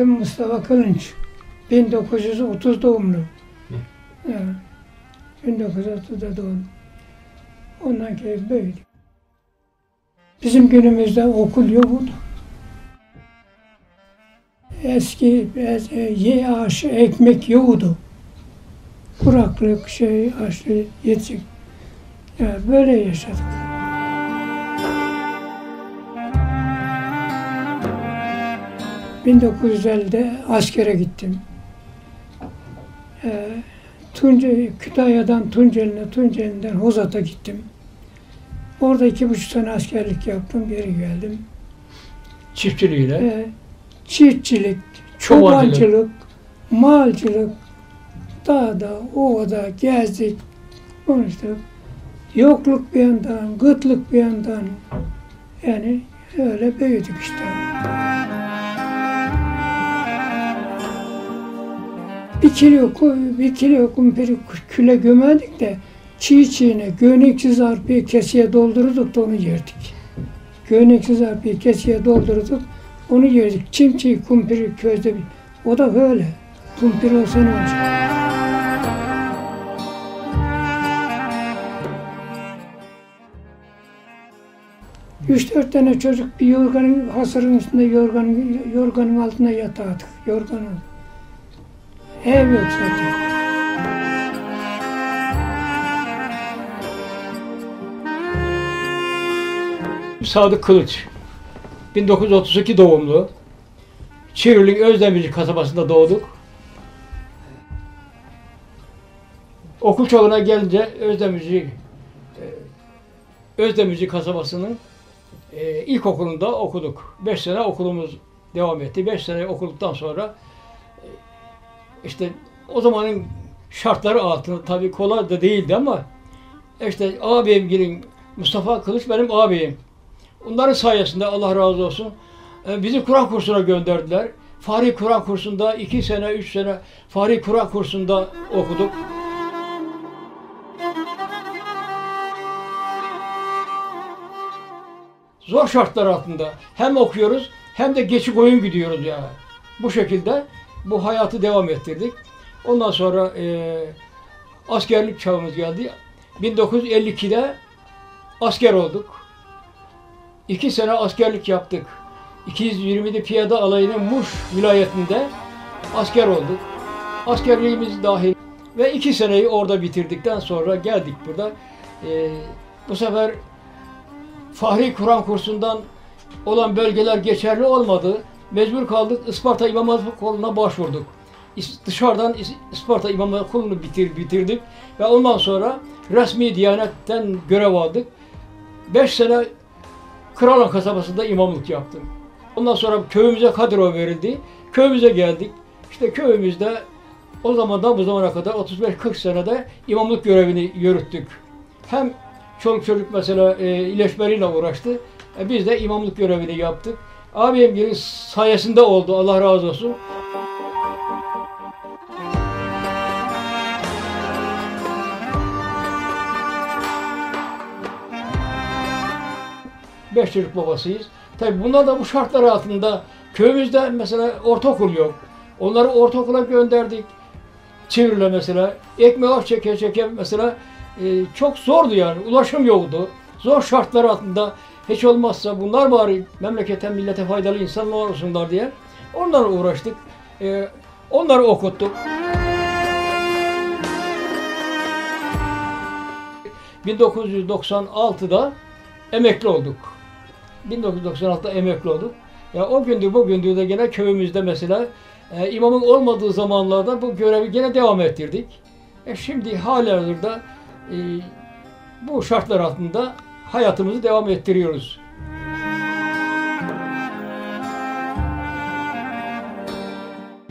Adım Mustafa Kılınç. 1930 doğumlu. Evet. 1930'da doğdum. Ondan kez böyle. Bizim günümüzde okul yoktu. Eski e, ye aş, ekmek yoktu. Kuraklık, şey, açlı, yetişik. Yani böyle yaşadık. ...1950'de askere gittim. Ee, Tunca, Kütahya'dan Tunceli'ne, Tunceli'den Hozat'a gittim. Orada iki buçuk sene askerlik yaptım, geri geldim. Çiftçiliğiyle. Ee, çiftçilik, çobancılık, malcılık, dağda, ovada gezdik, konuştuk. Yokluk bir yandan, gıtlık bir yandan. Yani öyle büyüdük işte. Bir kilo, ku- bir kilo kumpiri küle gömerdik de çiğ çiğne göğneksiz arpayı kesiye doldururduk da onu yerdik. Göğneksiz arpayı kesiye doldururduk, onu yerdik. Çim çiğ kumpiri közde bir. O da böyle. Kumpir olsa ne olacak? Üç dört tane çocuk bir yorganın hasırın üstünde yorganın, yorganın altında yatardık. Yorganın. Ev yok zaten. Sadık Kılıç. 1932 doğumlu. Çivril'in Özdemirci kasabasında doğduk. Okul çağına gelince Özdemirci e, Özdemirci kasabasının e, ilkokulunda okuduk. 5 sene okulumuz devam etti. 5 sene okuduktan sonra işte o zamanın şartları altında tabii kolay da değildi ama işte ağabeyimgilin Mustafa Kılıç benim ağabeyim. Onların sayesinde Allah razı olsun e, bizi Kur'an kursuna gönderdiler. Fahri Kur'an kursunda iki sene, üç sene Fahri Kur'an kursunda okuduk. Zor şartlar altında hem okuyoruz hem de geçik oyun gidiyoruz yani. Bu şekilde bu hayatı devam ettirdik. Ondan sonra e, askerlik çağımız geldi. 1952'de asker olduk. İki sene askerlik yaptık. 220'li piyade alayının Muş vilayetinde asker olduk. Askerliğimiz dahil ve iki seneyi orada bitirdikten sonra geldik burada. Ee, bu sefer Fahri Kur'an kursundan olan bölgeler geçerli olmadı. Mecbur kaldık Isparta İmam Okulu'na başvurduk. Dışarıdan İs- Isparta İmam Okulu'nu bitir, bitirdik ve ondan sonra resmi diyanetten görev aldık. Beş sene Kralan kasabasında imamlık yaptım. Ondan sonra köyümüze kadro verildi. Köyümüze geldik. İşte köyümüzde o zamandan bu zamana kadar 35-40 senede imamlık görevini yürüttük. Hem çoluk çocuk mesela e, iyileşmeleriyle uğraştı. E, biz de imamlık görevini yaptık. Abim gibi sayesinde oldu. Allah razı olsun. Beş çocuk babasıyız. Tabi bunlar da bu şartlar altında köyümüzde mesela ortaokul yok. Onları ortaokula gönderdik. Çivril'e mesela. Ekmeği aç çeke çeke mesela e, çok zordu yani. Ulaşım yoktu. Zor şartlar altında hiç olmazsa bunlar bari memlekete millete faydalı insanlar olsunlar diye onlarla uğraştık. E, onları okuttuk. 1996'da emekli olduk. 1996'da emekli olduk. Ya o gündür bugündür de gene köyümüzde mesela e, imamın olmadığı zamanlarda bu görevi gene devam ettirdik. E, şimdi halihazırda e, bu şartlar altında hayatımızı devam ettiriyoruz.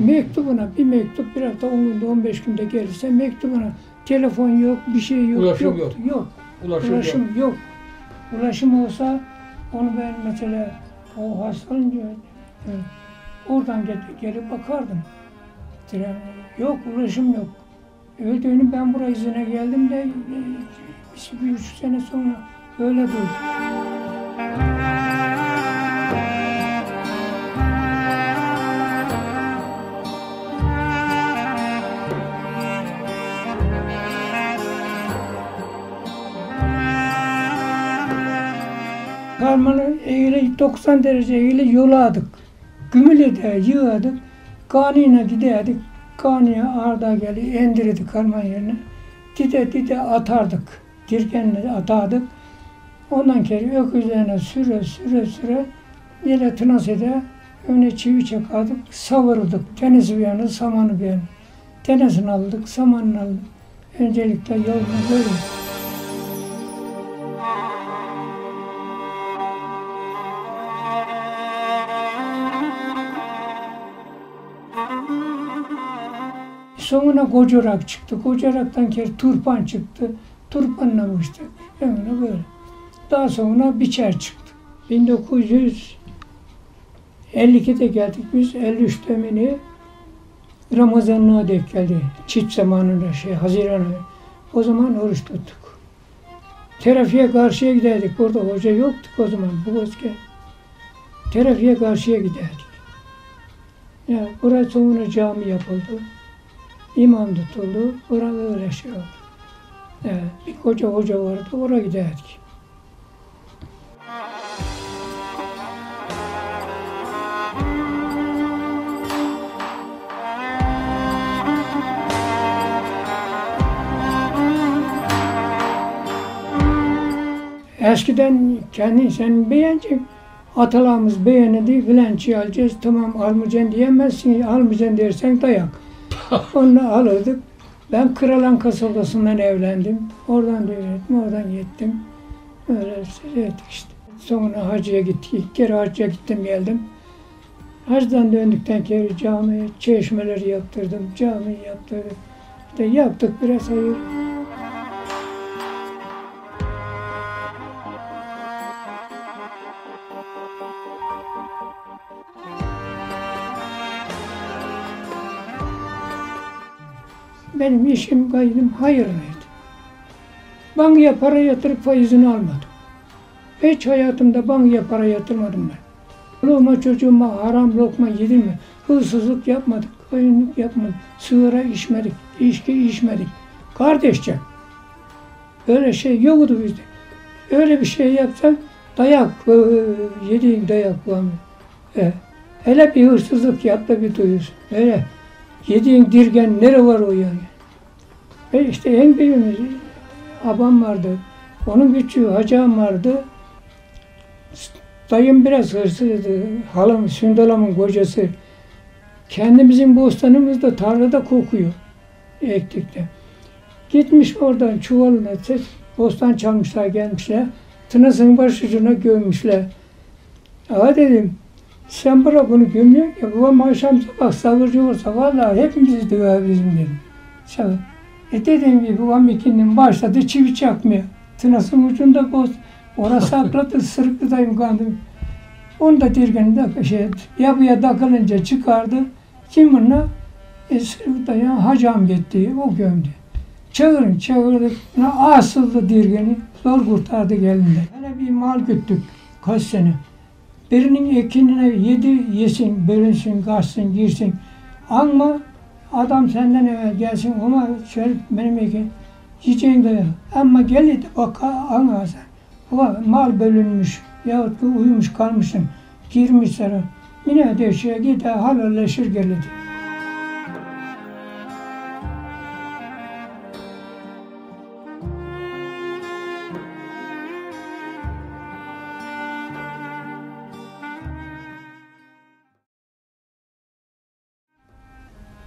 Mektubuna bir mektup bir hafta 10 günde 15 günde gelirse mektubuna telefon yok, bir şey yok. Ulaşım Yok. Ulaşım, yok. Ulaşım yok. Ulaşım olsa onu ben mesela o hastalanınca e, oradan gel- gelip bakardım. Tren, yok ulaşım yok. Öldüğünü ben buraya izine geldim de e, bir, bir üç sene sonra Böyle dur. Parmağı eğri 90 derece eğri yoladık. Gümülü de yığadık. Kanine giderdik. Kaniye arda geli endirdik karma yerine. Dide dide atardık. Dirkenle atardık. Ondan kere öküzlerine süre süre süre yere tınas eder. Öne çivi çakardık. Savururduk. Tenisi bir yana, samanı bir yana. Tenesini aldık, samanını aldık. Öncelikle yolunu böyle. Sonra kocarak çıktı. Kocaraktan kere turpan çıktı. Turpanla uçtu. Öyle böyle. Daha sonra biçer çıktı. 1952'de geldik biz. 53'te mi ne? Ramazanlığa denk geldi. Çit zamanında şey Haziran ayı. O zaman oruç tuttuk. Terafiye karşıya giderdik. Burada hoca yoktuk o zaman bu bozke. Terafiye karşıya giderdik. Ya burası sonra cami yapıldı. İmam tutuldu. Orada öyle şey oldu. Ya, bir koca hoca vardı. Oraya giderdik. Eskiden kendi sen beğenecek. Atalarımız beğenedi filan şey alacağız. Tamam almayacaksın diyemezsin. Almayacaksın dersen dayak. Onu alırdık. Ben Kralan kasabasından evlendim. Oradan da öğrettim, oradan gittim. Öyle şey ettik işte. Sonra hacıya gittik. İlk kere hacıya gittim geldim. Hacdan döndükten kere cami, çeşmeleri yaptırdım, cami yaptırdım. İşte yaptık biraz hayır. Benim işim gayrim hayırlıydı. Bankaya para yatırıp faizini almadım. Hiç hayatımda bankaya para yatırmadım ben. Lokma çocuğuma haram lokma yedirme. Hırsızlık yapmadık, oyunluk yapmadık. Sigara içmedik, içki içmedik. Kardeşçe. Öyle şey yoktu bizde. Öyle bir şey yapsan dayak, yediğin dayak mı? Ee, hele bir hırsızlık yap da bir duyuyorsun. Öyle yediğin dirgen nere var o yani? Ve işte en büyüğümüz abam vardı. Onun küçüğü hacam vardı. Dayım biraz hırsızdı. Halam, Sündalam'ın kocası. Kendimizin bostanımızda tarlada kokuyor. Ektikte. Gitmiş oradan çuvalına bostan çalmışlar gelmişler. Tınasının başucuna gömmüşler. Aa dedim, sen bırak bunu gömüyor ya. Babam akşam sabah savurcu olsa vallahi hepimizi döver bizim dedim. Savur. E dediğim gibi babam ikinin başladı çivi çakmaya. Tınasının ucunda boz. Orası sakladı, sırıklı dayım kandım. Onu da dirgeni şey. Yapıya takılınca çıkardı. Kim bununla? E, sırıklı dayı hacam gitti, o gömdü. Çağırın çağırdık. Asıldı dirgeni. Zor kurtardı gelinden. Hele bir mal güttük kaç sene. Birinin ekinine yedi yesin, bölünsün, kaçsın, girsin. Ama adam senden evvel gelsin ama şöyle benim ekin yiyeceğin de ama gel de bak ana sen. Ulan mal bölünmüş yahut da uyumuş kalmışsın. Girmiş sana. Yine deşeye git halalleşir geldi.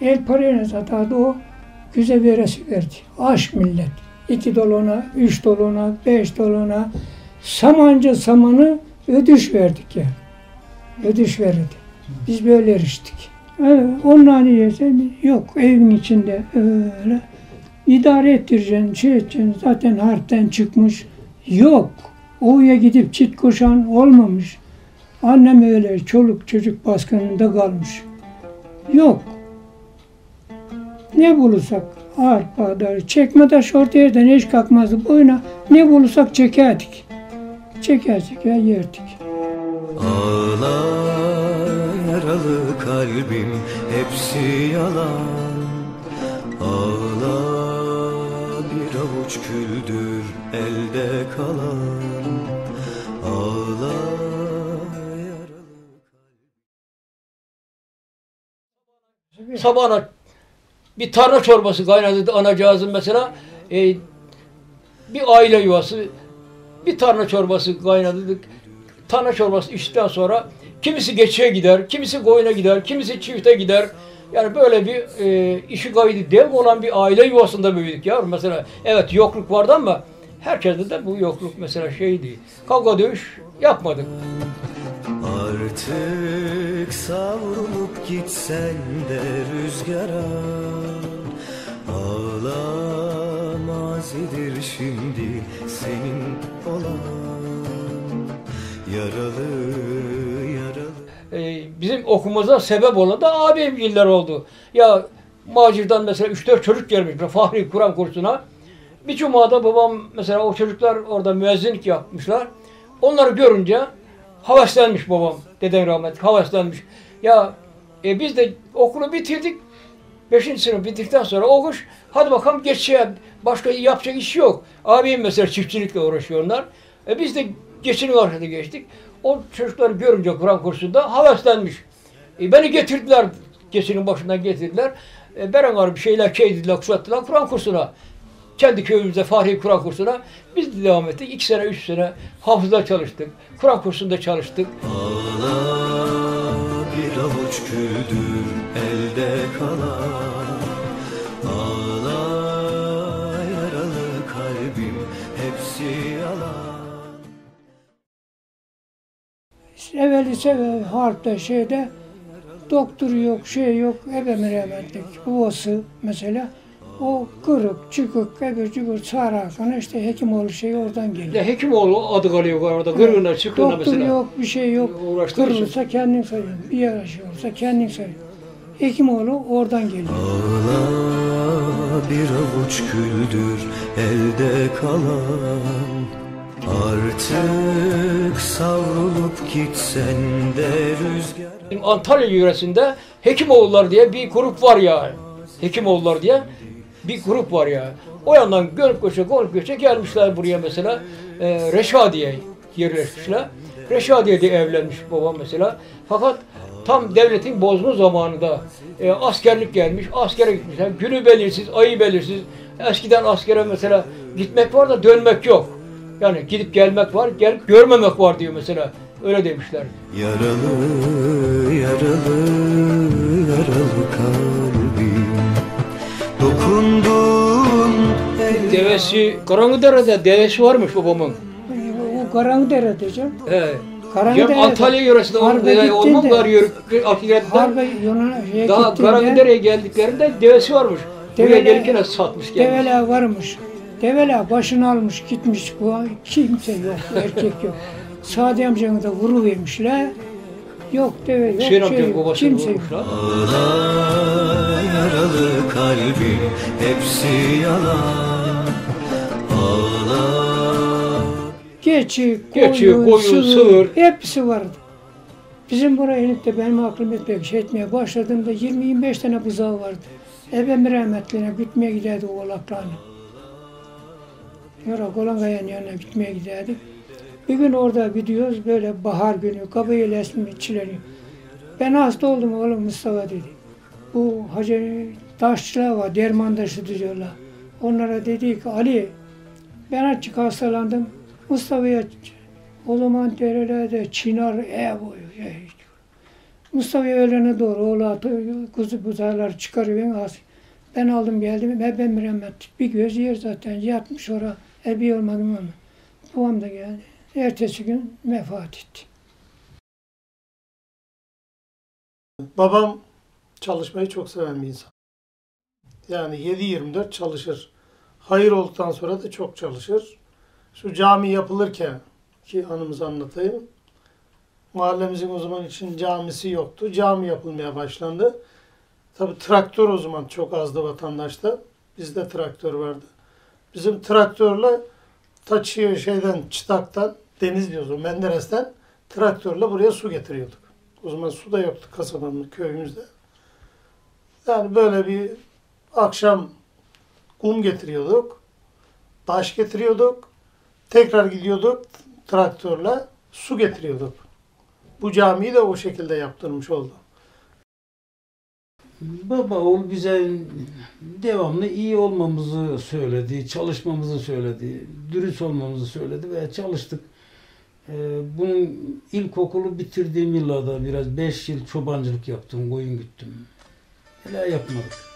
El parayla satardı o güze veresi verdi. Aş millet. İki doluna, üç doluna, beş doluna. Samanca samanı ödüş verdik ya. Ödüş verirdi. Biz böyle eriştik. Evet, ondan yese yok evin içinde öyle. İdare ettireceksin, şey edeceksin. Zaten harpten çıkmış. Yok. Oğuya gidip çit koşan olmamış. Annem öyle çoluk çocuk baskınında kalmış. Yok. Ne bulursak arpa, dar, çekmetaş orta yerden hiç kalkmazdı. Boyuna ne bulursak çekerdik. Çeker çeker yerdik. Ağla yaralı kalbim hepsi yalan Ağla bir avuç küldür elde kalan Ağla Ağla yaralı Sabahına bir tarla çorbası kaynadı anacağızın mesela. E, bir aile yuvası, bir tarla çorbası kaynadık. Tarla çorbası içtikten sonra kimisi geçiye gider, kimisi koyuna gider, kimisi çifte gider. Yani böyle bir e, işi gaydi dev olan bir aile yuvasında büyüdük ya. Mesela evet yokluk vardı ama herkeste de bu yokluk mesela şeydi. Kavga dövüş yapmadık. Artık savrulup gitsen de rüzgara Ağla mazidir şimdi senin olan Yaralı yaralı e, bizim okumuza sebep olan da abimgiller oldu. Ya Macir'den mesela 3-4 çocuk gelmiş Fahri Kur'an kursuna. Bir cumada babam mesela o çocuklar orada müezzinlik yapmışlar. Onları görünce havaslanmış babam. Dedem rahmetli havaslanmış. Ya e, biz de okulu bitirdik. Beşinci sınıf bitirdikten sonra o kuş hadi bakalım geçeceğe başka yapacak iş yok. Abim mesela çiftçilikle uğraşıyorlar. E biz de geçinin arkada geçtik. O çocukları görünce Kur'an kursunda havaslanmış. E beni getirdiler, geçinin başından getirdiler. E, beraber bir şeyler çeydiler, kuşattılar Kur'an kursuna. Kendi köyümüzde Fahri Kur'an kursuna biz de devam ettik. İki sene, üç sene hafızda çalıştık. Kur'an kursunda çalıştık. Ağla bir avuç küldür elde kalan Ağla yaralı kalbim hepsi yalan Evveli sever harpte şeyde doktor yok, şey yok, ebe merhametlik, babası mesela. O kırık, çıkık, ebir cübür, sağrakan işte Hekimoğlu şey oradan geliyor. Ya Hekimoğlu adı kalıyor orada. Kırığına, çıkığına Doktor mesela. yok, bir şey yok. Uğraştığı için. Kırılırsa kendin sayıyorsun. Bir yara şey olursa kendin sayıyorsun. Hekimoğlu oradan geliyor. Ağla bir avuç küldür elde kalan Artık savrulup gitsen de rüzgar Antalya yöresinde Hekimoğulları diye bir grup var ya. Hekimoğulları diye bir grup var ya. O yandan gönüp göçe, gönüp göçe gelmişler buraya mesela. E, Reşadiye yerleşmişler. Reşadiye'de evlenmiş babam mesela. Fakat tam devletin bozma zamanında e, askerlik gelmiş. Askere gitmişler. Günü belirsiz, ayı belirsiz. Eskiden askere mesela gitmek var da dönmek yok. Yani gidip gelmek var, gelip görmemek var diyor mesela. Öyle demişler. Yaralı, yaralı, yaralı kalbim Dokundun Devesi, Karanlıdere'de devesi varmış babamın. O Karanlıdere diyeceğim. He. Karanlıdere. Ya Antalya yöresinde Harbe orada orman gittiğinde- var yörük Yunan'a şeye Daha Karanlıdere'ye geldiklerinde devesi varmış. Buraya Develer- gelirken satmış gelmiş. develer varmış. Develer başını almış gitmiş. Bu kimse yok, erkek yok. Sadi amcanı da vuruvermişler. Yok deve yok, Hüseyin şey amcanın babasını kimse yok. vurmuşlar. Ağla yaralı kalbim hepsi yalan Ağla Geçi, Geçi, koyun, koyun, sığır, sığır. hepsi vardı. Bizim buraya inip de benim aklım etmeye, şey etmeye başladığımda 20-25 tane buzağı vardı. Ebem rahmetliğine gütmeye giderdi oğlaklarını. Yara Kolankaya'nın yanına gitmeye giderdik. Bir gün orada gidiyoruz böyle bahar günü kabayı lesmiçileri. Ben hasta oldum oğlum Mustafa dedi. Bu hacı taşçılar var, derman taşı diyorlar. Onlara dedi ki Ali ben açık hastalandım. Mustafa'ya o zaman derelerde çınar e boyu. E. Mustafa'ya öğlene doğru oğlu atıyor, kuzu buzağlar çıkarıyor. Ben, ben aldım geldim, ben, ben bir Bir göz yer zaten yatmış oraya. E bir olmadım ama. Babam da geldi. Ertesi gün vefat etti. Babam çalışmayı çok seven bir insan. Yani 7-24 çalışır. Hayır olduktan sonra da çok çalışır. Şu cami yapılırken ki anımızı anlatayım. Mahallemizin o zaman için camisi yoktu. Cami yapılmaya başlandı. Tabi traktör o zaman çok azdı vatandaşta. Bizde traktör vardı. Bizim traktörle taçıyor şeyden, çıtaktan, deniz diyoruz Menderes'ten traktörle buraya su getiriyorduk. O zaman su da yoktu kasabanın köyümüzde. Yani böyle bir akşam kum getiriyorduk. Taş getiriyorduk. Tekrar gidiyorduk traktörle. su getiriyorduk. Bu camiyi de o şekilde yaptırmış oldu. Baba oğul bize devamlı iyi olmamızı söyledi, çalışmamızı söyledi, dürüst olmamızı söyledi ve çalıştık. Ee, bunun ilkokulu bitirdiğim yıllarda biraz 5 yıl çobancılık yaptım, koyun güttüm. Hala yapmadık.